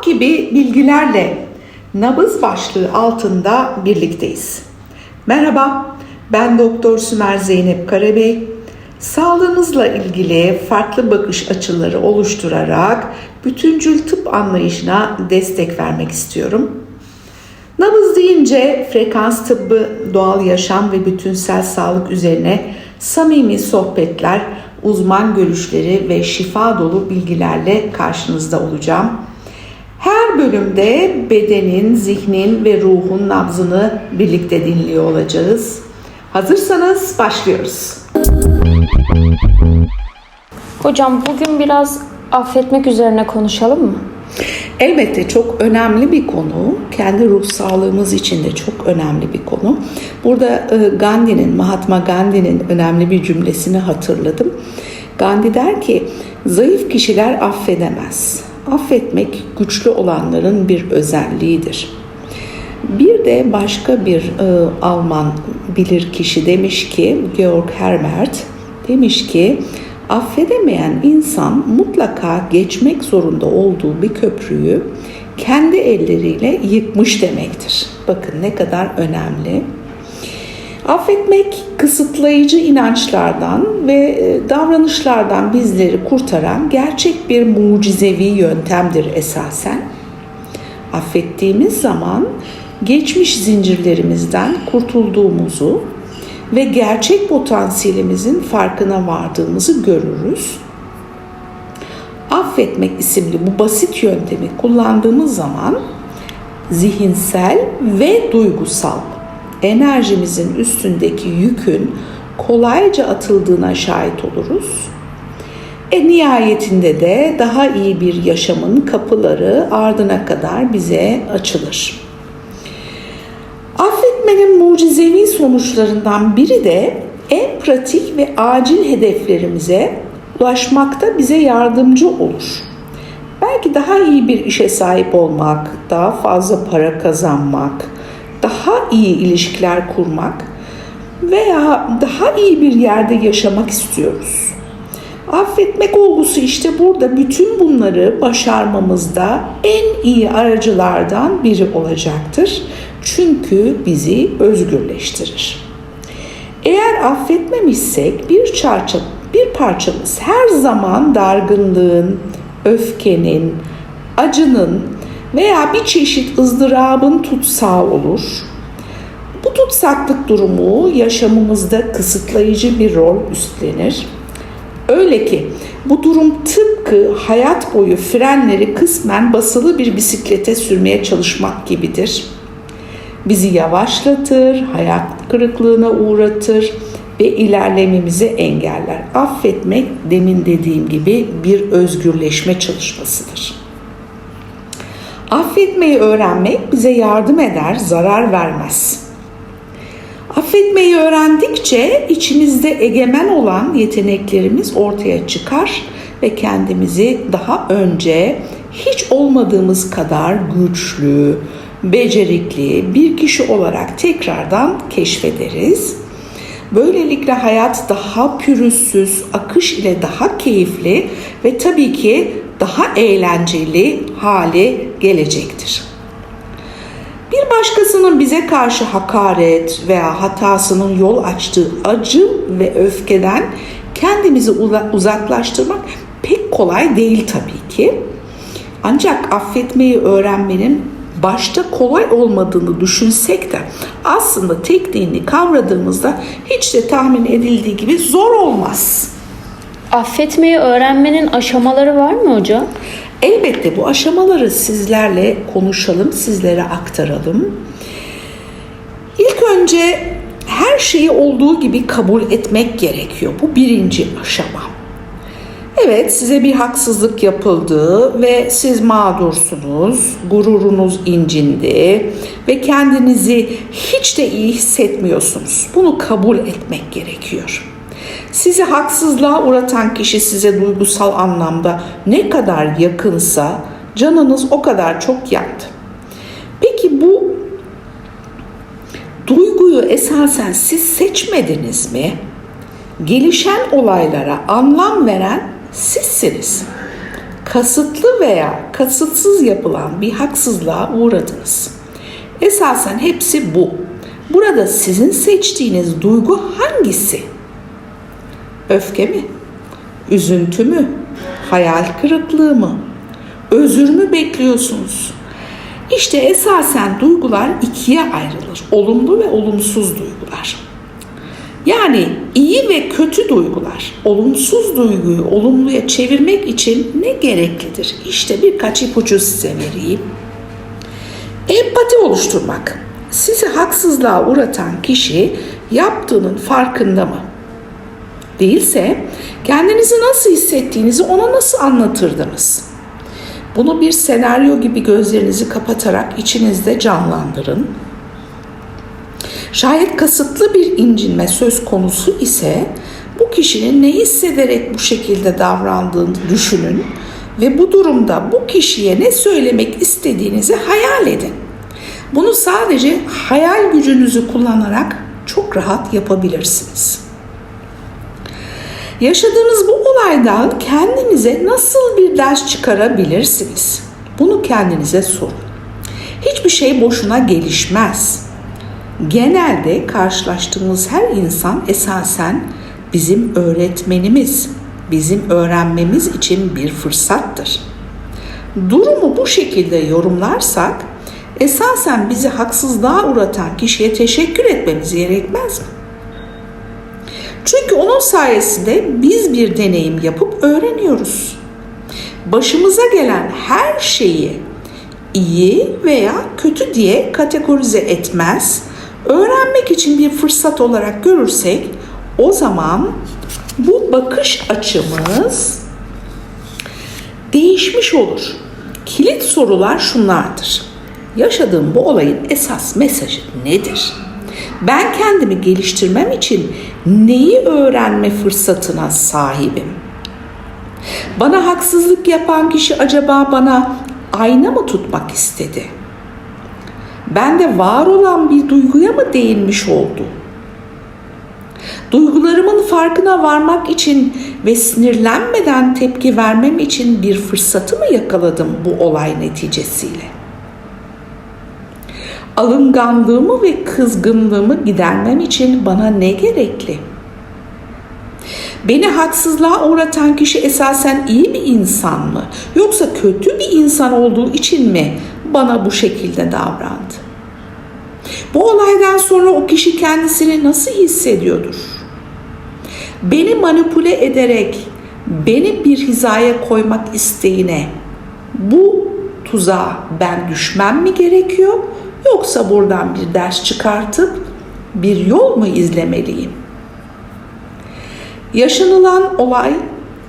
hap gibi bilgilerle nabız başlığı altında birlikteyiz. Merhaba, ben Doktor Sümer Zeynep Karabey. Sağlığınızla ilgili farklı bakış açıları oluşturarak bütüncül tıp anlayışına destek vermek istiyorum. Nabız deyince frekans tıbbı, doğal yaşam ve bütünsel sağlık üzerine samimi sohbetler, uzman görüşleri ve şifa dolu bilgilerle karşınızda olacağım. Her bölümde bedenin, zihnin ve ruhun nabzını birlikte dinliyor olacağız. Hazırsanız başlıyoruz. Hocam bugün biraz affetmek üzerine konuşalım mı? Elbette çok önemli bir konu. Kendi ruh sağlığımız için de çok önemli bir konu. Burada e, Gandhi'nin, Mahatma Gandhi'nin önemli bir cümlesini hatırladım. Gandhi der ki, zayıf kişiler affedemez. Affetmek güçlü olanların bir özelliğidir. Bir de başka bir e, Alman bilir kişi demiş ki, Georg Herbert demiş ki, affedemeyen insan mutlaka geçmek zorunda olduğu bir köprüyü kendi elleriyle yıkmış demektir. Bakın ne kadar önemli. Affetmek kısıtlayıcı inançlardan ve e, davranışlardan bizleri kurtaran gerçek bir mucizevi yöntemdir esasen. Affettiğimiz zaman geçmiş zincirlerimizden kurtulduğumuzu ve gerçek potansiyelimizin farkına vardığımızı görürüz. Affetmek isimli bu basit yöntemi kullandığımız zaman zihinsel ve duygusal enerjimizin üstündeki yükün kolayca atıldığına şahit oluruz. E nihayetinde de daha iyi bir yaşamın kapıları ardına kadar bize açılır. Affetmenin mucizevi sonuçlarından biri de en pratik ve acil hedeflerimize ulaşmakta bize yardımcı olur. Belki daha iyi bir işe sahip olmak, daha fazla para kazanmak, daha iyi ilişkiler kurmak veya daha iyi bir yerde yaşamak istiyoruz. Affetmek olgusu işte burada bütün bunları başarmamızda en iyi aracılardan biri olacaktır. Çünkü bizi özgürleştirir. Eğer affetmemişsek bir çarça, bir parçamız her zaman dargınlığın, öfkenin, acının veya bir çeşit ızdırabın tutsağı olur. Bu tutsaklık durumu yaşamımızda kısıtlayıcı bir rol üstlenir. Öyle ki bu durum tıpkı hayat boyu frenleri kısmen basılı bir bisiklete sürmeye çalışmak gibidir. Bizi yavaşlatır, hayat kırıklığına uğratır ve ilerlememizi engeller. Affetmek demin dediğim gibi bir özgürleşme çalışmasıdır. Affetmeyi öğrenmek bize yardım eder, zarar vermez. Affetmeyi öğrendikçe içimizde egemen olan yeteneklerimiz ortaya çıkar ve kendimizi daha önce hiç olmadığımız kadar güçlü, becerikli bir kişi olarak tekrardan keşfederiz. Böylelikle hayat daha pürüzsüz, akış ile daha keyifli ve tabii ki daha eğlenceli hale gelecektir. Bir başkasının bize karşı hakaret veya hatasının yol açtığı acı ve öfkeden kendimizi uzaklaştırmak pek kolay değil tabii ki. Ancak affetmeyi öğrenmenin başta kolay olmadığını düşünsek de aslında tekniğini kavradığımızda hiç de tahmin edildiği gibi zor olmaz. Affetmeyi öğrenmenin aşamaları var mı hocam? Elbette bu aşamaları sizlerle konuşalım, sizlere aktaralım. İlk önce her şeyi olduğu gibi kabul etmek gerekiyor. Bu birinci aşama. Evet size bir haksızlık yapıldı ve siz mağdursunuz, gururunuz incindi ve kendinizi hiç de iyi hissetmiyorsunuz. Bunu kabul etmek gerekiyor. Sizi haksızlığa uğratan kişi size duygusal anlamda ne kadar yakınsa canınız o kadar çok yandı. Peki bu duyguyu esasen siz seçmediniz mi? Gelişen olaylara anlam veren sizsiniz. kasıtlı veya kasıtsız yapılan bir haksızlığa uğradınız. Esasen hepsi bu. Burada sizin seçtiğiniz duygu hangisi? Öfke mi? Üzüntü mü? Hayal kırıklığı mı? Özür mü bekliyorsunuz? İşte esasen duygular ikiye ayrılır. Olumlu ve olumsuz duygular. Yani iyi ve kötü duygular, olumsuz duyguyu olumluya çevirmek için ne gereklidir? İşte birkaç ipucu size vereyim. Empati oluşturmak. Sizi haksızlığa uğratan kişi yaptığının farkında mı? Değilse kendinizi nasıl hissettiğinizi ona nasıl anlatırdınız? Bunu bir senaryo gibi gözlerinizi kapatarak içinizde canlandırın. Şayet kasıtlı bir incinme söz konusu ise bu kişinin ne hissederek bu şekilde davrandığını düşünün ve bu durumda bu kişiye ne söylemek istediğinizi hayal edin. Bunu sadece hayal gücünüzü kullanarak çok rahat yapabilirsiniz. Yaşadığınız bu olaydan kendinize nasıl bir ders çıkarabilirsiniz? Bunu kendinize sorun. Hiçbir şey boşuna gelişmez. Genelde karşılaştığımız her insan esasen bizim öğretmenimiz, bizim öğrenmemiz için bir fırsattır. Durumu bu şekilde yorumlarsak esasen bizi haksızlığa uğratan kişiye teşekkür etmemiz gerekmez mi? Çünkü onun sayesinde biz bir deneyim yapıp öğreniyoruz. Başımıza gelen her şeyi iyi veya kötü diye kategorize etmez, öğrenmek için bir fırsat olarak görürsek o zaman bu bakış açımız değişmiş olur. Kilit sorular şunlardır. Yaşadığım bu olayın esas mesajı nedir? Ben kendimi geliştirmem için neyi öğrenme fırsatına sahibim? Bana haksızlık yapan kişi acaba bana ayna mı tutmak istedi? Bende var olan bir duyguya mı değinmiş oldu? Duygularımın farkına varmak için ve sinirlenmeden tepki vermem için bir fırsatı mı yakaladım bu olay neticesiyle? Alınganlığımı ve kızgınlığımı gidermem için bana ne gerekli? Beni haksızlığa uğratan kişi esasen iyi bir insan mı? Yoksa kötü bir insan olduğu için mi bana bu şekilde davrandı? Bu olaydan sonra o kişi kendisini nasıl hissediyordur? Beni manipüle ederek beni bir hizaya koymak isteğine bu tuzağa ben düşmem mi gerekiyor? Yoksa buradan bir ders çıkartıp bir yol mu izlemeliyim? Yaşanılan olay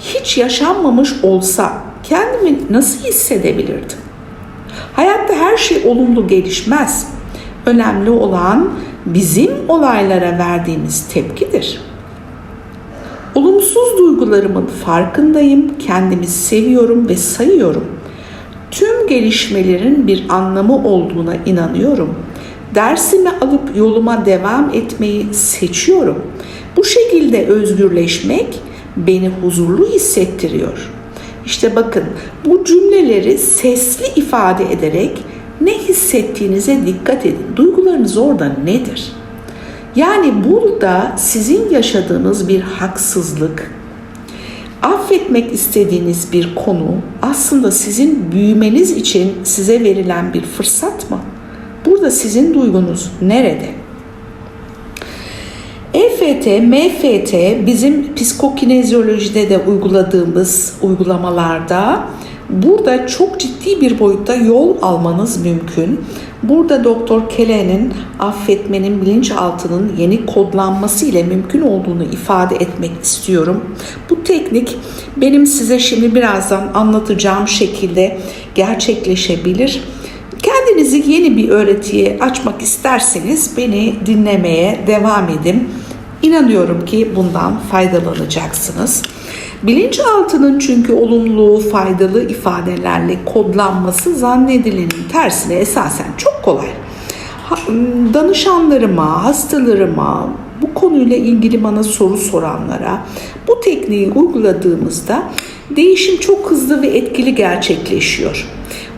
hiç yaşanmamış olsa kendimi nasıl hissedebilirdim? Hayatta her şey olumlu gelişmez. Önemli olan bizim olaylara verdiğimiz tepkidir. Olumsuz duygularımın farkındayım, kendimi seviyorum ve sayıyorum. Tüm gelişmelerin bir anlamı olduğuna inanıyorum. Dersimi alıp yoluma devam etmeyi seçiyorum. Bu şekilde özgürleşmek beni huzurlu hissettiriyor. İşte bakın bu cümleleri sesli ifade ederek ne hissettiğinize dikkat edin. Duygularınız orada nedir? Yani burada sizin yaşadığınız bir haksızlık, affetmek istediğiniz bir konu aslında sizin büyümeniz için size verilen bir fırsat mı? Burada sizin duygunuz nerede? EFT, MFT bizim psikokinezyolojide de uyguladığımız uygulamalarda burada çok ciddi bir boyutta yol almanız mümkün. Burada Doktor Kelly'nin affetmenin bilinçaltının yeni kodlanması ile mümkün olduğunu ifade etmek istiyorum. Teknik benim size şimdi birazdan anlatacağım şekilde gerçekleşebilir. Kendinizi yeni bir öğretiye açmak isterseniz beni dinlemeye devam edin. İnanıyorum ki bundan faydalanacaksınız. Bilinçaltının çünkü olumlu, faydalı ifadelerle kodlanması zannedilenin tersine esasen çok kolay. Danışanlarıma, hastalarıma, bu konuyla ilgili bana soru soranlara bu tekniği uyguladığımızda Değişim çok hızlı ve etkili gerçekleşiyor.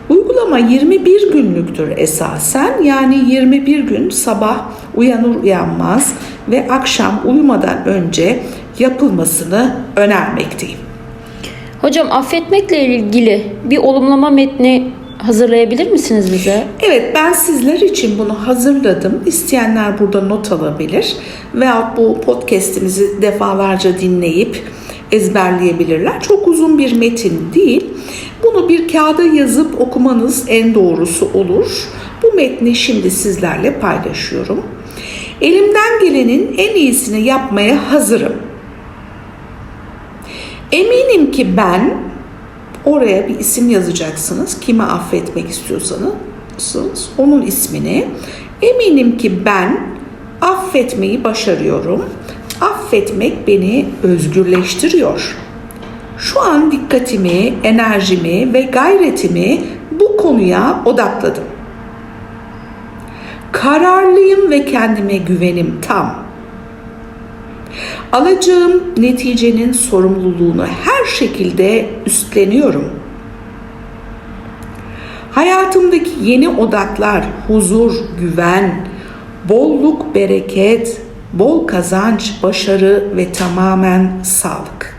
Uygulama 21 günlüktür esasen. Yani 21 gün sabah uyanır uyanmaz ve akşam uyumadan önce yapılmasını önermekteyim. Hocam affetmekle ilgili bir olumlama metni hazırlayabilir misiniz bize? Evet ben sizler için bunu hazırladım. İsteyenler burada not alabilir veyahut bu podcast'imizi defalarca dinleyip ezberleyebilirler. Çok uzun bir metin değil. Bunu bir kağıda yazıp okumanız en doğrusu olur. Bu metni şimdi sizlerle paylaşıyorum. Elimden gelenin en iyisini yapmaya hazırım. Eminim ki ben oraya bir isim yazacaksınız. Kime affetmek istiyorsanız onun ismini. Eminim ki ben affetmeyi başarıyorum. Affetmek beni özgürleştiriyor. Şu an dikkatimi, enerjimi ve gayretimi bu konuya odakladım. Kararlıyım ve kendime güvenim tam. Alacağım neticenin sorumluluğunu her şekilde üstleniyorum. Hayatımdaki yeni odaklar huzur, güven, bolluk, bereket, bol kazanç, başarı ve tamamen sağlık.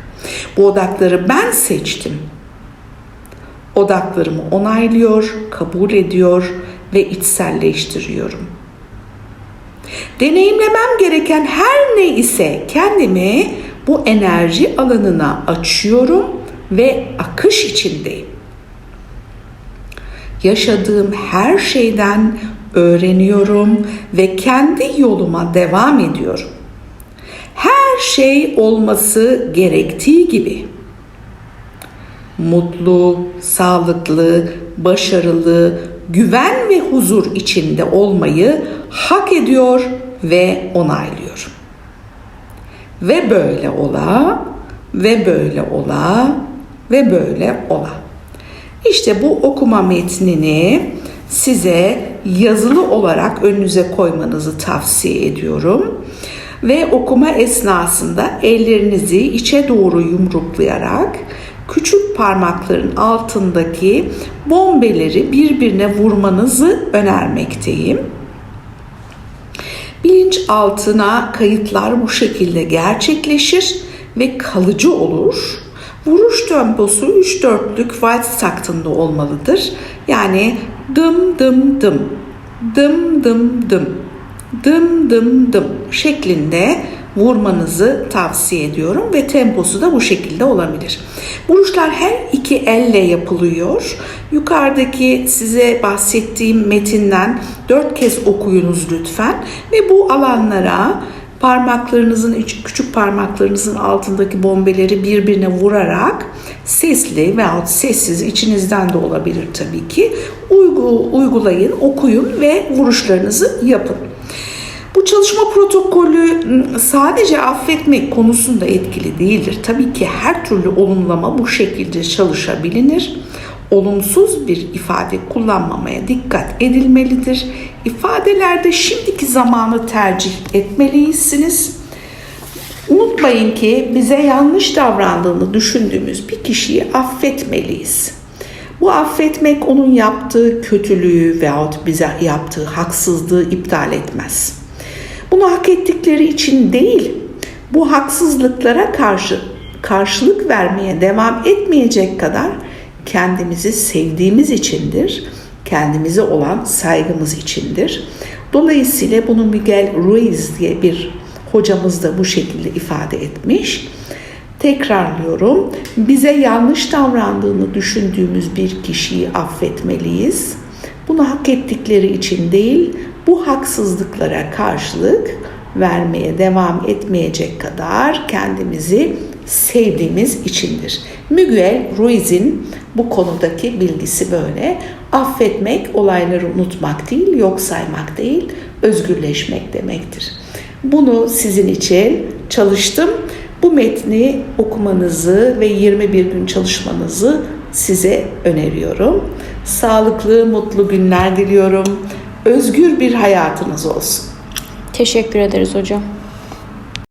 Bu odakları ben seçtim. Odaklarımı onaylıyor, kabul ediyor ve içselleştiriyorum. Deneyimlemem gereken her ne ise kendimi bu enerji alanına açıyorum ve akış içindeyim. Yaşadığım her şeyden öğreniyorum ve kendi yoluma devam ediyorum. Her şey olması gerektiği gibi. Mutlu, sağlıklı, başarılı, güven ve huzur içinde olmayı hak ediyor ve onaylıyor. Ve böyle ola ve böyle ola ve böyle ola. İşte bu okuma metnini size yazılı olarak önünüze koymanızı tavsiye ediyorum. Ve okuma esnasında ellerinizi içe doğru yumruklayarak küçük parmakların altındaki bombeleri birbirine vurmanızı önermekteyim. Bilinç altına kayıtlar bu şekilde gerçekleşir ve kalıcı olur. Vuruş temposu 3-4'lük waltz taktında olmalıdır. Yani dım dım dım, dım dım dım, dım dım dım şeklinde vurmanızı tavsiye ediyorum ve temposu da bu şekilde olabilir. Vuruşlar her iki elle yapılıyor. Yukarıdaki size bahsettiğim metinden dört kez okuyunuz lütfen ve bu alanlara parmaklarınızın küçük parmaklarınızın altındaki bombeleri birbirine vurarak sesli veyahut sessiz içinizden de olabilir tabii ki uygu, uygulayın, okuyun ve vuruşlarınızı yapın. Çalışma protokolü sadece affetmek konusunda etkili değildir. Tabii ki her türlü olumlama bu şekilde çalışabilir. Olumsuz bir ifade kullanmamaya dikkat edilmelidir. İfadelerde şimdiki zamanı tercih etmelisiniz. Unutmayın ki bize yanlış davrandığını düşündüğümüz bir kişiyi affetmeliyiz. Bu affetmek onun yaptığı kötülüğü veyahut bize yaptığı haksızlığı iptal etmez. Bunu hak ettikleri için değil, bu haksızlıklara karşı karşılık vermeye devam etmeyecek kadar kendimizi sevdiğimiz içindir, kendimize olan saygımız içindir. Dolayısıyla bunu Miguel Ruiz diye bir hocamız da bu şekilde ifade etmiş. Tekrarlıyorum. Bize yanlış davrandığını düşündüğümüz bir kişiyi affetmeliyiz. Bunu hak ettikleri için değil, bu haksızlıklara karşılık vermeye devam etmeyecek kadar kendimizi sevdiğimiz içindir. Miguel Ruiz'in bu konudaki bilgisi böyle. Affetmek olayları unutmak değil, yok saymak değil, özgürleşmek demektir. Bunu sizin için çalıştım. Bu metni okumanızı ve 21 gün çalışmanızı size öneriyorum. Sağlıklı, mutlu günler diliyorum. Özgür bir hayatınız olsun. Teşekkür ederiz hocam.